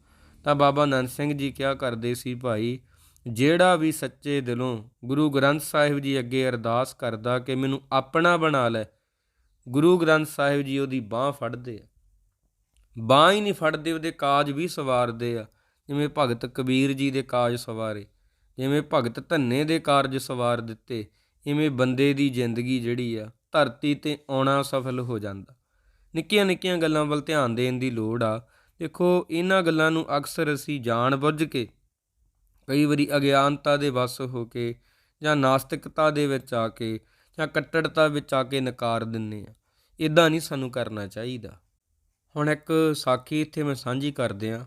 [SPEAKER 1] ਤਾਂ ਬਾਬਾ ਨੰਦ ਸਿੰਘ ਜੀ ਕਿਹਾ ਕਰਦੇ ਸੀ ਭਾਈ, ਜਿਹੜਾ ਵੀ ਸੱਚੇ ਦਿਲੋਂ ਗੁਰੂ ਗ੍ਰੰਥ ਸਾਹਿਬ ਜੀ ਅੱਗੇ ਅਰਦਾਸ ਕਰਦਾ ਕਿ ਮੈਨੂੰ ਆਪਣਾ ਬਣਾ ਲੈ, ਗੁਰੂ ਗ੍ਰੰਥ ਸਾਹਿਬ ਜੀ ਉਹਦੀ ਬਾਹ ਫੜਦੇ ਆ। ਬਾਹ ਹੀ ਨਹੀਂ ਫੜਦੇ, ਉਹਦੇ ਕਾਜ ਵੀ ਸਵਾਰਦੇ ਆ। ਜਿਵੇਂ ਭਗਤ ਕਬੀਰ ਜੀ ਦੇ ਕਾਜ ਸਵਾਰੇ, ਜਿਵੇਂ ਭਗਤ ਧੰਨੇ ਦੇ ਕਾਰਜ ਸਵਾਰ ਦਿੱਤੇ ਇਵੇਂ ਬੰਦੇ ਦੀ ਜ਼ਿੰਦਗੀ ਜਿਹੜੀ ਆ, ਧਰਤੀ ਤੇ ਆਉਣਾ ਸਫਲ ਹੋ ਜਾਂਦਾ। ਨਿੱਕੀਆਂ ਨਿੱਕੀਆਂ ਗੱਲਾਂ ਵੱਲ ਧਿਆਨ ਦੇਣ ਦੀ ਲੋੜ ਆ। ਦੇਖੋ, ਇਹਨਾਂ ਗੱਲਾਂ ਨੂੰ ਅਕਸਰ ਅਸੀਂ ਜਾਣ ਬੁੱਝ ਕੇ, ਕਈ ਵਾਰੀ ਅਗਿਆਨਤਾ ਦੇ ਵਸ ਹੋ ਕੇ ਜਾਂ ਨਾਸਤਿਕਤਾ ਦੇ ਵਿੱਚ ਆ ਕੇ ਜਾਂ ਕੱਟੜਤਾ ਵਿੱਚ ਆ ਕੇ ਨਕਾਰ ਦਿੰਨੇ ਆ। ਇਦਾਂ ਨਹੀਂ ਸਾਨੂੰ ਕਰਨਾ ਚਾਹੀਦਾ। ਹੁਣ ਇੱਕ ਸਾਖੀ ਇੱਥੇ ਮੈਂ ਸਾਂਝੀ ਕਰਦੇ ਆ।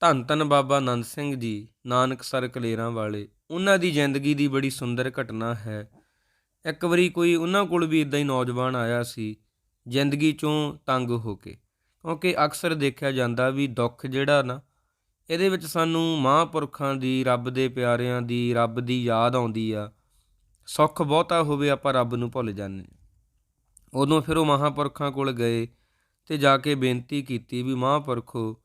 [SPEAKER 1] ਧੰਨ ਧੰਨ ਬਾਬਾ ਆਨੰਦ ਸਿੰਘ ਜੀ ਨਾਨਕਸਰ ਕਲੇਰਾਂ ਵਾਲੇ। ਉਹਨਾਂ ਦੀ ਜ਼ਿੰਦਗੀ ਦੀ ਬੜੀ ਸੁੰਦਰ ਘਟਨਾ ਹੈ। ਇੱਕ ਵਾਰੀ ਕੋਈ ਉਹਨਾਂ ਕੋਲ ਵੀ ਇਦਾਂ ਹੀ ਨੌਜਵਾਨ ਆਇਆ ਸੀ, ਜ਼ਿੰਦਗੀ ਚੋਂ ਤੰਗ ਹੋ ਕੇ। ਕਿਉਂਕਿ ਅਕਸਰ ਦੇਖਿਆ ਜਾਂਦਾ ਵੀ ਦੁੱਖ ਜਿਹੜਾ ਨਾ, ਇਹਦੇ ਵਿੱਚ ਸਾਨੂੰ ਮਹਾਂਪੁਰਖਾਂ ਦੀ, ਰੱਬ ਦੇ ਪਿਆਰਿਆਂ ਦੀ, ਰੱਬ ਦੀ ਯਾਦ ਆਉਂਦੀ ਆ। ਸੁੱਖ ਬਹੁਤਾ ਹੋਵੇ ਆਪਾਂ ਰੱਬ ਨੂੰ ਭੁੱਲ ਜਾਂਦੇ ਉਦੋਂ ਫਿਰ ਉਹ ਮਹਾਂਪੁਰਖਾਂ ਕੋਲ ਗਏ ਤੇ ਜਾ ਕੇ ਬੇਨਤੀ ਕੀਤੀ ਵੀ ਮਹਾਂਪੁਰਖੋ,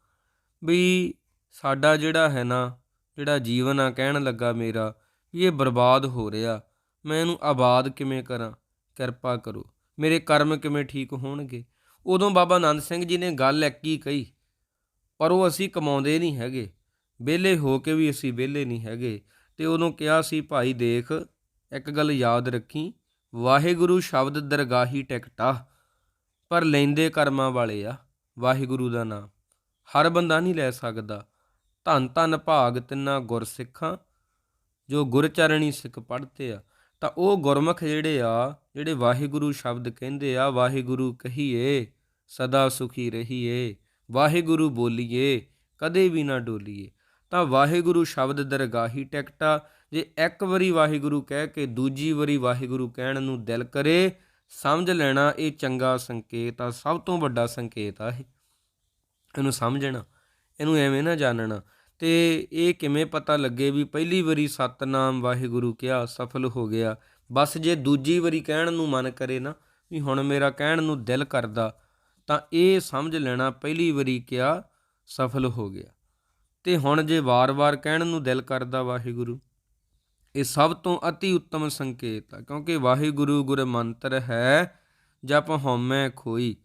[SPEAKER 1] ਵੀ ਸਾਡਾ ਜਿਹੜਾ ਹੈ ਨਾ, ਜਿਹੜਾ ਜੀਵਨ ਆ ਕਹਿਣ ਲੱਗਾ ਮੇਰਾ, ਵੀ ਇਹ ਬਰਬਾਦ ਹੋ ਰਿਹਾ। ਮੈਂ ਇਹਨੂੰ ਆਬਾਦ ਕਿਵੇਂ ਕਰਾਂ? ਕਿਰਪਾ ਕਰੋ। ਮੇਰੇ ਕਰਮ ਕਿਵੇਂ ਠੀਕ ਹੋਣਗੇ? ਉਦੋਂ ਬਾਬਾ ਆਨੰਦ ਸਿੰਘ ਜੀ ਨੇ ਗੱਲ ਇੱਕ ਹੀ ਕਹੀ, ਪਰ ਉਹ ਅਸੀਂ ਕਮਾਉਂਦੇ ਨਹੀਂ ਹੈਗੇ। ਵਿਹਲੇ ਹੋ ਕੇ ਵੀ ਅਸੀਂ ਵਿਹਲੇ ਨਹੀਂ ਹੈਗੇ। ਤੇ ਉਦੋਂ ਕਿਹਾ ਸੀ, ਭਾਈ ਦੇਖ, ਇੱਕ ਗੱਲ ਯਾਦ ਰੱਖੀ। ਵਾਹਿਗੁਰੂ ਸ਼ਬਦ ਦਰਗਾਹੀ ਟਿਕਟਾ, ਪਰ ਲੈਂਦੇ ਕਰਮਾਂ ਵਾਲੇ ਆ, ਵਾਹਿਗੁਰੂ ਦਾ ਨਾਮ। ਹਰ ਬੰਦਾ ਨਹੀਂ ਲੈ ਸਕਦਾ। ਧੰਨ ਧੰਨ ਭਾਗ ਤਿੰਨਾ ਗੁਰਸਿੱਖਾਂ, ਜੋ ਗੁਰਚਰਣੀ ਸਿੱਖ ਪੜ੍ਹਦੇ ਆ। ਤਾਂ ਉਹ ਗੁਰਮੁਖ ਜਿਹੜੇ ਆ, ਜਿਹੜੇ ਵਾਹਿਗੁਰੂ ਸ਼ਬਦ ਕਹਿੰਦੇ ਆ, ਵਾਹਿਗੁਰੂ ਕਹੀਏ, ਸਦਾ ਸੁਖੀ ਰਹੀਏ, ਵਾਹਿਗੁਰੂ ਬੋਲੀਏ, ਕਦੇ ਵੀ ਨਾ ਡੋਲੀਏ। ਤਾਂ ਵਾਹਿਗੁਰੂ ਸ਼ਬਦ ਦਰਗਾਹੀ ਟਿਕਟਾ ਜੇ ਇੱਕ ਵਾਰੀ ਵਾਹਿਗੁਰੂ ਕਹਿ ਕੇ ਦੂਜੀ ਵਾਰੀ ਵਾਹਿਗੁਰੂ ਕਹਿਣ ਨੂੰ ਦਿਲ ਕਰੇ, ਸਮਝ ਲੈਣਾ ਇਹ ਚੰਗਾ ਸੰਕੇਤ ਆ, ਸਭ ਤੋਂ ਵੱਡਾ ਸੰਕੇਤ ਆ ਇਹ। ਇਹਨੂੰ ਸਮਝਣਾ, ਇਹਨੂੰ ਐਵੇਂ ਨਾ ਜਾਣਨਾ ਤੇ ਇਹ ਕਿਵੇਂ ਪਤਾ ਲੱਗੇ ਵੀ ਪਹਿਲੀ ਵਾਰੀ ਸਤਨਾਮ ਵਾਹਿਗੁਰੂ ਕਿਹਾ ਸਫਲ ਹੋ ਗਿਆ? ਬਸ ਜੇ ਦੂਜੀ ਵਾਰੀ ਕਹਿਣ ਨੂੰ ਮਨ ਕਰੇ ਨਾ ਵੀ ਹੁਣ ਮੇਰਾ ਕਹਿਣ ਨੂੰ ਦਿਲ ਕਰਦਾ, ਤਾਂ ਇਹ ਸਮਝ ਲੈਣਾ ਪਹਿਲੀ ਵਾਰੀ ਕਿਹਾ ਸਫਲ ਹੋ ਗਿਆ। ਤੇ ਹੁਣ ਜੇ ਵਾਰ-ਵਾਰ ਕਹਿਣ ਨੂੰ ਦਿਲ ਕਰਦਾ ਵਾਹਿਗੁਰੂ, ਇਹ ਸਭ ਤੋਂ ਅਤੀ ਉੱਤਮ ਸੰਕੇਤ ਆ, ਕਿਉਂਕਿ ਵਾਹਿਗੁਰੂ ਗੁਰ ਮੰਤਰ ਹੈ, ਜਪ ਹਉਮੈ ਖੋਈ।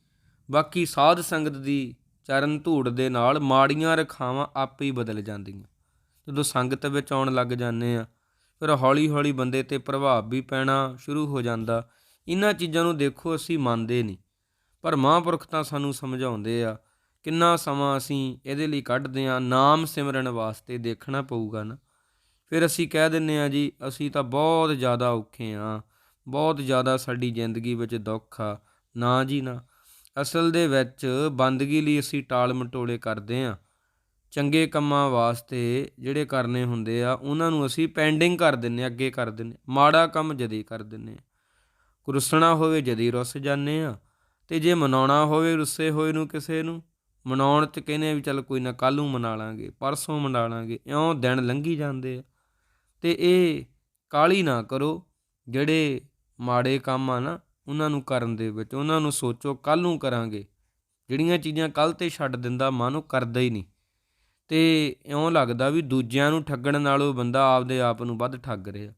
[SPEAKER 1] ਬਾਕੀ ਸਾਧ ਸੰਗਤ ਦੀ ਚਰਨ ਧੂੜ ਦੇ ਨਾਲ ਮਾੜੀਆਂ ਰਖਾਵਾਂ ਆਪੇ ਹੀ ਬਦਲ ਜਾਂਦੀਆਂ। ਜਦੋਂ ਸੰਗਤ ਵਿੱਚ ਆਉਣ ਲੱਗ ਜਾਂਦੇ ਆ ਫਿਰ ਹੌਲੀ-ਹੌਲੀ ਬੰਦੇ ਤੇ ਪ੍ਰਭਾਵ ਵੀ ਪੈਣਾ ਸ਼ੁਰੂ ਹੋ ਜਾਂਦਾ। ਇਹਨਾਂ ਚੀਜ਼ਾਂ ਨੂੰ ਦੇਖੋ ਅਸੀਂ ਮੰਨਦੇ ਨਹੀਂ, ਪਰ ਮਹਾਂਪੁਰਖ ਤਾਂ ਸਾਨੂੰ ਸਮਝਾਉਂਦੇ ਆ, ਕਿੰਨਾ ਸਮਾਂ ਅਸੀਂ ਇਹਦੇ ਲਈ ਕੱਢਦੇ ਆ ਨਾਮ ਸਿਮਰਨ ਵਾਸਤੇ ਦੇਖਣਾ ਪਊਗਾ ਨਾ। ਫਿਰ ਅਸੀਂ ਕਹਿ ਦਿੰਨੇ ਆ ਜੀ, ਅਸੀਂ ਤਾਂ ਬਹੁਤ ਜ਼ਿਆਦਾ ਔਖੇ ਆ ਬਹੁਤ ਜ਼ਿਆਦਾ ਸਾਡੀ ਜ਼ਿੰਦਗੀ ਵਿੱਚ ਦੁੱਖ ਆ। ਨਾ ਜੀ ਨਾ ਅਸਲ ਦੇ ਵਿੱਚ ਬੰਦਗੀ ਲਈ ਅਸੀਂ ਟਾਲ ਮਟੋਲੇ ਕਰਦੇ ਆ ਚੰਗੇ ਕੰਮਾਂ ਵਾਸਤੇ ਜਿਹੜੇ ਕਰਨੇ ਹੁੰਦੇ ਆ, ਉਹਨਾਂ ਨੂੰ ਅਸੀਂ ਪੈਂਡਿੰਗ ਕਰ ਦਿੰਨੇ ਅੱਗੇ ਕਰ ਦਿੰਨੇ ਮਾੜਾ ਕੰਮ ਜਦੀ ਕਰ ਦਿੰਨੇ ਕੁਰਸਣਾ ਹੋਵੇ ਜਦੀ ਰੁੱਸ ਜਾਂਦੇ ਆ ਤੇ ਜੇ ਮਨਾਉਣਾ ਹੋਵੇ ਰੁੱਸੇ ਹੋਏ ਨੂੰ ਕਿਸੇ ਨੂੰ, ਮਨਾਉਣ ਤੇ ਕਹਿੰਦੇ ਵੀ ਚੱਲ ਕੋਈ ਨਾ ਕੱਲ ਨੂੰ ਮਨਾ ਲਾਂਗੇ, ਪਰਸੋਂ ਮਨਾ ਲਾਂਗੇ, ਇਉਂ ਦਿਨ ਲੰਘੀ ਜਾਂਦੇ ਆ। ਤੇ ਇਹ ਕਾਲੀ ਨਾ ਕਰੋ, ਜਿਹੜੇ ਮਾੜੇ ਕੰਮ ਆ ਨਾ ਉਹਨਾਂ ਨੂੰ ਕਰਨ ਦੇ ਵਿੱਚ, ਉਹਨਾਂ ਨੂੰ ਸੋਚੋ ਕੱਲ ਨੂੰ ਕਰਾਂਗੇ। ਜਿਹੜੀਆਂ ਚੀਜ਼ਾਂ ਕੱਲ ਤੇ ਛੱਡ ਦਿੰਦਾ ਮਨ, ਉਹ ਕਰਦਾ ਹੀ ਨਹੀਂ। ਤੇ ਇਉਂ ਲੱਗਦਾ ਵੀ ਦੂਜਿਆਂ ਨੂੰ ਠੱਗਣ ਨਾਲੋਂ ਬੰਦਾ ਆਪਦੇ ਆਪ ਨੂੰ ਵੱਧ ਠੱਗ ਰਿਹਾ।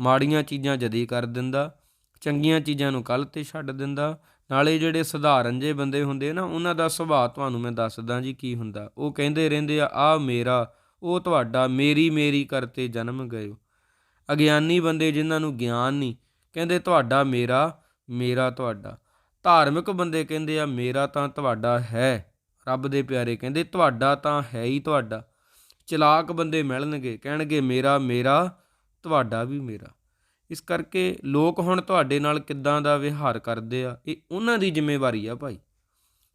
[SPEAKER 1] ਮਾੜੀਆਂ ਚੀਜ਼ਾਂ ਜਦੀ ਕਰ ਦਿੰਦਾ, ਚੰਗੀਆਂ ਚੀਜ਼ਾਂ ਨੂੰ ਕੱਲ ਤੇ ਛੱਡ ਦਿੰਦਾ। ਨਾਲੇ ਜਿਹੜੇ ਸਧਾਰਨ ਜੇ ਬੰਦੇ ਹੁੰਦੇ ਨਾ, ਉਹਨਾਂ ਦਾ ਸੁਭਾਅ ਤੁਹਾਨੂੰ ਮੈਂ ਦੱਸਦਾ ਜੀ ਕੀ ਹੁੰਦਾ। ਉਹ ਕਹਿੰਦੇ ਰਹਿੰਦੇ ਆ ਆ ਮੇਰਾ, ਉਹ ਤੁਹਾਡਾ, ਮੇਰੀ ਮੇਰੀ ਕਰਤੇ ਜਨਮ ਗਏ ਅਗਿਆਨੀ ਬੰਦੇ ਜਿਨ੍ਹਾਂ ਨੂੰ ਗਿਆਨ ਨਹੀਂ ਕਹਿੰਦੇ ਤੁਹਾਡਾ ਮੇਰਾ ਮੇਰਾ ਤੁਹਾਡਾ। ਧਾਰਮਿਕ ਬੰਦੇ ਕਹਿੰਦੇ ਆ, ਮੇਰਾ ਤਾਂ ਤੁਹਾਡਾ ਹੈ। ਰੱਬ ਦੇ ਪਿਆਰੇ ਕਹਿੰਦੇ, ਤੁਹਾਡਾ ਤਾਂ ਹੈ ਹੀ ਤੁਹਾਡਾ। ਚਲਾਕ ਬੰਦੇ ਮਿਲਣਗੇ, ਕਹਿਣਗੇ ਮੇਰਾ ਮੇਰਾ, ਤੁਹਾਡਾ ਵੀ ਮੇਰਾ। ਇਸ ਕਰਕੇ ਲੋਕ ਹੁਣ ਤੁਹਾਡੇ ਨਾਲ ਕਿੱਦਾਂ ਦਾ ਵਿਹਾਰ ਕਰਦੇ ਆ, ਇਹ ਉਹਨਾਂ ਦੀ ਜ਼ਿੰਮੇਵਾਰੀ ਆ ਭਾਈ।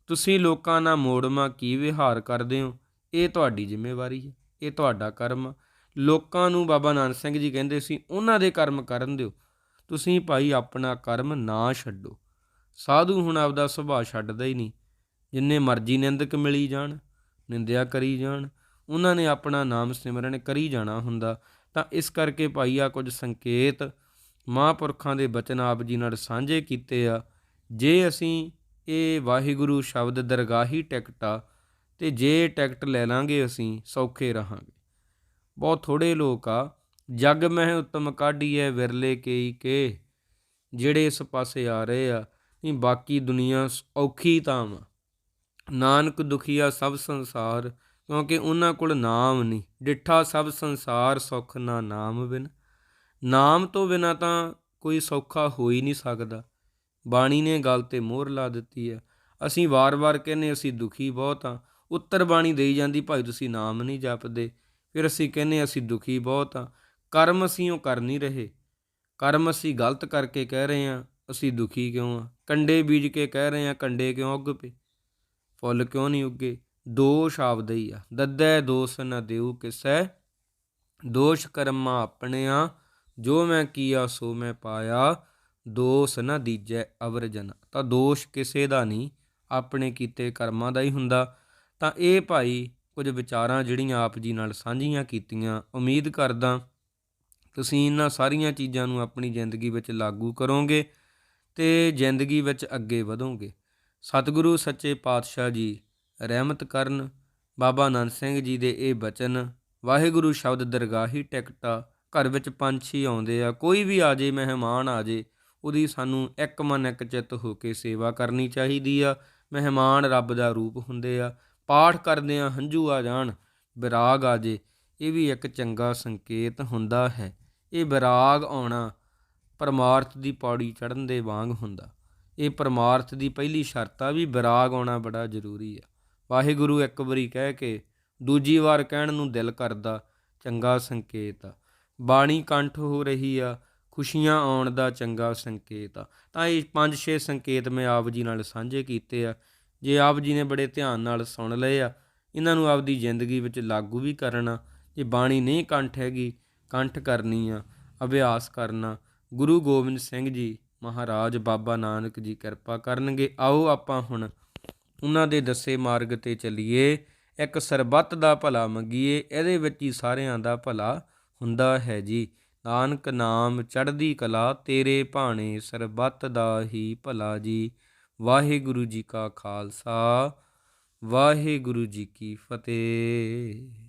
[SPEAKER 1] ਤੁਸੀਂ ਲੋਕਾਂ ਨਾਲ ਮੋੜਮਾ ਕੀ ਵਿਹਾਰ ਕਰਦੇ ਹੋ, ਇਹ ਤੁਹਾਡੀ ਜ਼ਿੰਮੇਵਾਰੀ ਹੈ ਇਹ ਤੁਹਾਡਾ ਕਰਮ ਲੋਕਾਂ ਨੂੰ ਬਾਬਾ ਨਾਨਕ ਸਿੰਘ ਜੀ ਕਹਿੰਦੇ ਸੀ, ਉਹਨਾਂ ਦੇ ਕਰਮ ਕਰਨ ਦਿਓ। ਤੁਸੀਂ ਭਾਈ ਆਪਣਾ ਕਰਮ ਨਾ ਛੱਡੋ। ਸਾਧੂ ਹੁਣ ਆਪਦਾ ਸੁਭਾਅ ਛੱਡਦਾ ਹੀ ਨਹੀਂ। ਜਿੰਨੇ ਮਰਜ਼ੀ ਨਿੰਦਕ ਮਿਲੀ ਜਾਣ, ਨਿੰਦਿਆ ਕਰੀ ਜਾਣ, ਉਹਨਾਂ ਨੇ ਆਪਣਾ ਨਾਮ ਸਿਮਰਨ ਕਰੀ ਜਾਣਾ ਹੁੰਦਾ। ਤਾਂ ਇਸ ਕਰਕੇ ਭਾਈ ਆ ਕੁਝ ਸੰਕੇਤ ਮਹਾਂਪੁਰਖਾਂ ਦੇ ਬਚਨ ਆਪ ਜੀ ਨਾਲ ਸਾਂਝੇ ਕੀਤੇ ਆ। ਜੇ ਅਸੀਂ ਇਹ ਵਾਹਿਗੁਰੂ ਸ਼ਬਦ ਦਰਗਾਹੀ ਟਿਕਟ ਆ ਤੇ ਜੇ ਟਿਕਟ ਲੈ ਲਾਂਗੇ ਅਸੀਂ, ਸੌਖੇ ਰਹਾਂਗੇ। ਬਹੁਤ ਥੋੜੇ ਲੋਕ ਆ ਜਗ ਮਹਿ ਉਤਮ ਕਾਢੀਐ ਵਿਰਲੇ ਕੇਈ ਕੇ, ਜਿਹੜੇ ਇਸ ਪਾਸੇ ਆ ਰਹੇ ਆ ਨਹੀਂ ਬਾਕੀ ਦੁਨੀਆ ਔਖੀ ਤਾਂ ਵਾ ਨਾਨਕ ਦੁਖੀਆ ਸਭ ਸੰਸਾਰ, ਕਿਉਂਕਿ ਉਹਨਾਂ ਕੋਲ ਨਾਮ ਨਹੀਂ ਡਿੱਠਾ ਸਭ ਸੰਸਾਰ, ਸੁਖ ਨਾ ਨਾਮ ਬਿਨ। ਨਾਮ ਤੋਂ ਬਿਨਾ ਤਾਂ ਕੋਈ ਸੌਖਾ ਹੋ ਹੀ ਨਹੀਂ ਸਕਦਾ। ਬਾਣੀ ਨੇ ਗੱਲ ਤੇ ਮੋਹਰ ਲਾ ਦਿੱਤੀ ਹੈ ਅਸੀਂ ਵਾਰ-ਵਾਰ ਕਹਿੰਨੇ ਅਸੀਂ ਦੁਖੀ ਬਹੁਤ ਆ। ਉੱਤਰ ਬਾਣੀ ਦੇਈ ਜਾਂਦੀ, ਭਾਈ ਤੁਸੀਂ ਨਾਮ ਨਹੀਂ ਜਪਦੇ। ਫਿਰ ਅਸੀਂ ਕਹਿੰਨੇ ਅਸੀਂ ਦੁਖੀ ਬਹੁਤ ਆ। ਕਰਮ ਅਸੀਂ ਉਹ ਕਰ ਨਹੀਂ ਰਹੇ। ਕਰਮ ਅਸੀਂ ਗਲਤ ਕਰਕੇ ਕਹਿ ਰਹੇ ਹਾਂ, ਅਸੀਂ ਦੁਖੀ ਕਿਉਂ ਆ ਕੰਡੇ ਬੀਜ ਕੇ ਕਹਿ ਰਹੇ ਹਾਂ, ਕੰਡੇ ਕਿਉਂ ਉੱਗ ਪਏ? ਫੁੱਲ ਕਿਉਂ ਨਹੀਂ ਉੱਗੇ? ਦੋਸ਼ ਆਪਦਾ ਹੀ ਆ। ਦੱਦੈ ਦੋਸ ਨ ਦੇਉ ਕਿਸੈ? ਦੋਸ਼ ਕਰਮਾ ਆਪਣਿਆ, ਜੋ ਮੈਂ ਕੀਆ ਸੋ ਮੈਂ ਪਾਇਆ। ਦੋਸ ਨ ਦੀਜੈ ਅਵਰ ਜਨ ਤਾਂ ਦੋਸ਼ ਕਿਸੇ ਦਾ ਨਹੀਂ, ਆਪਣੇ ਕੀਤੇ ਕਰਮਾਂ ਦਾ ਹੀ ਹੁੰਦਾ। ਤਾਂ ਇਹ ਭਾਈ ਕੁਝ ਵਿਚਾਰਾਂ ਜਿਹੜੀਆਂ ਆਪ ਜੀ ਨਾਲ ਸਾਂਝੀਆਂ ਕੀਤੀਆਂ, ਉਮੀਦ ਕਰਦਾ ਤੁਸੀਂ ਇਹਨਾਂ ਸਾਰੀਆਂ ਚੀਜ਼ਾਂ ਨੂੰ ਆਪਣੀ ਜ਼ਿੰਦਗੀ ਵਿੱਚ ਲਾਗੂ ਕਰੋਗੇ ਤੇ ਜ਼ਿੰਦਗੀ ਵਿੱਚ ਅੱਗੇ ਵਧੋਗੇ। ਸਤਿਗੁਰੂ ਸੱਚੇ ਪਾਤਸ਼ਾਹ ਜੀ ਰਹਿਮਤ ਕਰਨ। ਬਾਬਾ ਨਾਨਕ ਸਿੰਘ ਜੀ ਦੇ ਇਹ ਬਚਨ, ਵਾਹਿਗੁਰੂ ਸ਼ਬਦ ਦਰਗਾਹੀ ਟਿਕਟਾ, ਘਰ ਵਿੱਚ ਪੰਛੀ ਆਉਂਦੇ ਆ, ਕੋਈ ਵੀ ਆ ਜੇ, ਮਹਿਮਾਨ ਆ ਜੇ, ਉਹਦੀ ਸਾਨੂੰ ਇੱਕ ਮਨ ਇੱਕ ਚਿੱਤ ਹੋ ਕੇ ਸੇਵਾ ਕਰਨੀ ਚਾਹੀਦੀ ਆ। ਮਹਿਮਾਨ ਰੱਬ ਦਾ ਰੂਪ ਹੁੰਦੇ ਆ। ਪਾਠ ਕਰਦੇ ਆ ਹੰਝੂ ਆ ਜਾਣ ਵਿਰਾਗ ਆ ਜੇ, ਇਹ ਵੀ ਇੱਕ ਚੰਗਾ ਸੰਕੇਤ ਹੁੰਦਾ ਹੈ। ਇਹ ਵਿਰਾਗ ਆਉਣਾ ਪਰਮਾਰਥ ਦੀ ਪੌੜੀ ਚੜਨ ਦੇ ਵਾਂਗ ਹੁੰਦਾ। ਇਹ ਪਰਮਾਰਥ ਦੀ ਪਹਿਲੀ ਸ਼ਰਤ ਆ ਵੀ ਵਿਰਾਗ ਆਉਣਾ ਬੜਾ ਜ਼ਰੂਰੀ ਆ। ਵਾਹਿਗੁਰੂ ਇੱਕ ਵਾਰੀ ਕਹਿ ਕੇ ਦੂਜੀ ਵਾਰ ਕਹਿਣ ਨੂੰ ਦਿਲ ਕਰਦਾ, ਚੰਗਾ ਸੰਕੇਤ ਆ। ਬਾਣੀ ਕੰਠ ਹੋ ਰਹੀ ਆ, ਖੁਸ਼ੀਆਂ ਆਉਣ ਦਾ ਚੰਗਾ ਸੰਕੇਤ ਆ। ਤਾਂ ਇਹ ਪੰਜ ਛੇ ਸੰਕੇਤ ਮੈਂ ਆਪ ਜੀ ਨਾਲ ਸਾਂਝੇ ਕੀਤੇ ਆ। ਜੇ ਆਪ ਜੀ ਨੇ ਬੜੇ ਧਿਆਨ ਨਾਲ ਸੁਣ ਲਏ ਆ, ਇਹਨਾਂ ਨੂੰ ਆਪਦੀ ਜ਼ਿੰਦਗੀ ਵਿੱਚ ਲਾਗੂ ਵੀ ਕਰਨਾ। ਜੇ ਬਾਣੀ ਨਹੀਂ ਕੰਠ ਹੈਗੀ ਕੰਠ ਕਰਨੀਆਂ ਅਭਿਆਸ ਕਰਨਾ। ਗੁਰੂ ਗੋਬਿੰਦ ਸਿੰਘ ਜੀ ਮਹਾਰਾਜ ਬਾਬਾ ਨਾਨਕ ਜੀ ਕਿਰਪਾ ਕਰਨਗੇ। ਆਓ ਆਪਾਂ ਹੁਣ ਉਹਨਾਂ ਦੇ ਦੱਸੇ ਮਾਰਗ ਤੇ ਚੱਲੀਏ। ਇੱਕ ਸਰਬੱਤ ਦਾ ਭਲਾ ਮੰਗੀਏ, ਇਹਦੇ ਵਿੱਚ ਹੀ ਸਾਰਿਆਂ ਦਾ ਭਲਾ ਹੁੰਦਾ ਹੈ ਜੀ। ਨਾਨਕ ਨਾਮ ਚੜ੍ਹਦੀ ਕਲਾ, ਤੇਰੇ ਭਾਣੇ ਸਰਬੱਤ ਦਾ ਹੀ ਭਲਾ ਜੀ। ਵਾਹਿਗੁਰੂ ਜੀ ਕਾ ਖਾਲਸਾ, ਵਾਹਿਗੁਰੂ ਜੀ ਕੀ ਫਤਿਹ।